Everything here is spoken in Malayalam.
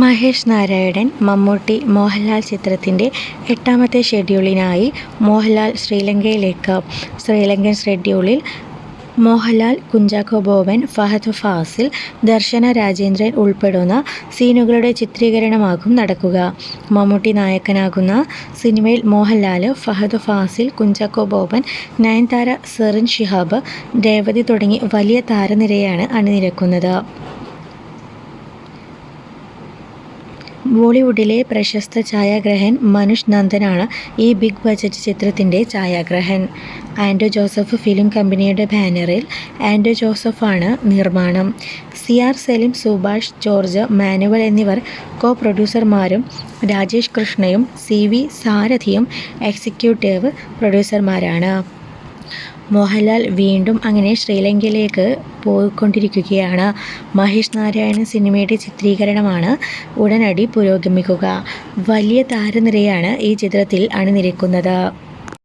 മഹേഷ് നാരായണൻ മമ്മൂട്ടി മോഹൻലാൽ ചിത്രത്തിന്റെ എട്ടാമത്തെ ഷെഡ്യൂളിനായി മോഹൻലാൽ ശ്രീലങ്കയിലേക്ക്. ശ്രീലങ്കൻ ഷെഡ്യൂളിൽ മോഹൻലാൽ കുഞ്ചാക്കോ ബോബൻ ഫഹദ് ഫാസിൽ ദർശന രാജേന്ദ്രൻ ഉൾപ്പെടുന്ന സീനുകളുടെ ചിത്രീകരണമാകും നടക്കുക. മമ്മൂട്ടി നായകനാകുന്ന സിനിമയിൽ മോഹൻലാൽ ഫഹദ് ഫാസിൽ കുഞ്ചാക്കോ ബോബൻ നയൻതാര സെറിൻ ഷിഹാബ് രേവതി തുടങ്ങി വലിയ താരനിരയാണ് അണിനിരക്കുന്നത്. ബോളിവുഡിലെ പ്രശസ്ത ഛായാഗ്രഹൻ മനുഷ് നന്ദനാണ് ഈ ബിഗ് ബജറ്റ് ചിത്രത്തിന്റെ ഛായാഗ്രഹൻ. ആൻഡോ ജോസഫ് ഫിലിം കമ്പനിയുടെ ബാനറിൽ ആൻഡോ ജോസഫാണ് നിർമ്മാണം. C R Salim Subhash George Manuel എന്നിവർ കോ പ്രൊഡ്യൂസർമാരും രാജേഷ് കൃഷ്ണയും സി വി സാരഥിയും എക്സിക്യൂട്ടീവ് പ്രൊഡ്യൂസർമാരാണ്. മോഹൻലാൽ വീണ്ടും അങ്ങനെ ശ്രീലങ്കയിലേക്ക് പോയിക്കൊണ്ടിരിക്കുകയാണ്. മഹേഷ് നാരായണൻ സിനിമയുടെ ചിത്രീകരണമാണ് ഉടനടി പുരോഗമിക്കുക. വലിയ താരനിരയാണ് ഈ ചിത്രത്തിൽ അണിനിരക്കുന്നത്.